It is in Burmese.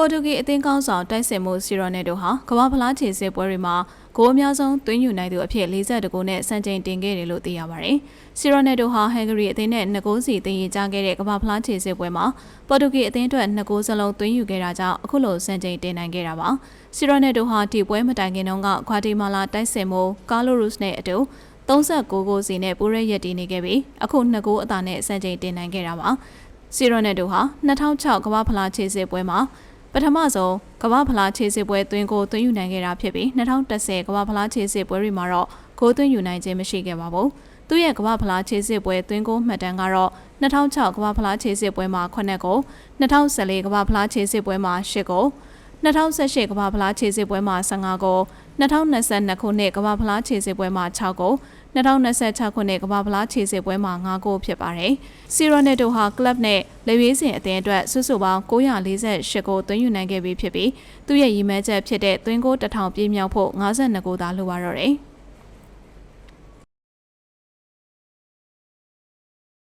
ပေါ်တူဂီအသင်းကောင်းဆောင်တိုက်စစ်မှုစီရိုနယ်တို့ဟာကမ္ဘာဖလားခြေစစ်ပွဲတွေမှာဂိုးအများဆုံးသွင်းယူနိုင်သူအဖြစ်42ဂိုးနဲ့စံချိန်တင်ခဲ့တယ်လို့သိရပါတယ်။စီရိုနယ်တို့ဟာဟန်ဂရီအသင်းနဲ့2ဂိုးစီတင်ရကြခဲ့တဲ့ကမ္ဘာဖလားခြေစစ်ပွဲမှာပေါ်တူဂီအသင်းအတွက်2ဂိုးစလုံးသွင်းယူခဲ့တာကြောင့်အခုလိုစံချိန်တင်နိုင်ခဲ့တာပါ။စီရိုနယ်တို့ဟာဒီပွဲမတိုင်ခင်တုန်းကခွာတီမာလာတိုက်စစ်မှုကာလိုရုစ်နဲ့အတူ39ဂိုးစီနဲ့ပိုးရဲရက်တည်နေခဲ့ပြီးအခု2ဂိုးအသာနဲ့စံချိန်တင်နိုင်ခဲ့တာပါ။စီရိုနယ်တို့ဟာ2006ကမ္ဘာဖလားခြေစစ်ပွဲမှာ ပထမဆုံးကမ္ဘာဖလားခြေစစ်ပွဲသွင်းကိုသွင်းယူနိုင်ခဲ့တာဖြစ်ပြီး2010ကမ္ဘာဖလားခြေစစ်ပွဲတွေမှာတော့ဂိုးသွင်းယူနိုင်ခြင်းမရှိခဲ့ပါဘူး။သူ့ရဲ့ကမ္ဘာဖလားခြေစစ်ပွဲသွင်းကိုမှတ်တမ်းကတော့2006ကမ္ဘာဖလားခြေစစ်ပွဲမှာ9ဂိုး2014ကမ္ဘာဖလားခြေစစ်ပွဲမှာ10ဂိုး2018ကမ္ဘာဖလားခြေစစ်ပွဲမှာ15ဂိုး 2022ခုနှစ်ကမ္ဘာဖလားခြေစစ်ပွဲမှာ6ဂိုး2026ခုနှစ်ကမ္ဘာဖလားခြေစစ်ပွဲမှာ9ဂိုးဖြစ်ပါတယ်။စီရိုနယ်တိုဟာကလပ်နဲ့လေဝေးစဉ်အသင်းအတွက်စုစုပေါင်း948ဂိုးသွင်းယူနိုင်ခဲ့ပြီးဖြစ်ပြီးသူ့ရဲ့ရည်မှန်းချက်ဖြစ်တဲ့သွင်းဂိုး1000ပြည့်မြောက်ဖို့52ဂိုးသာလိုပါတော့တယ်။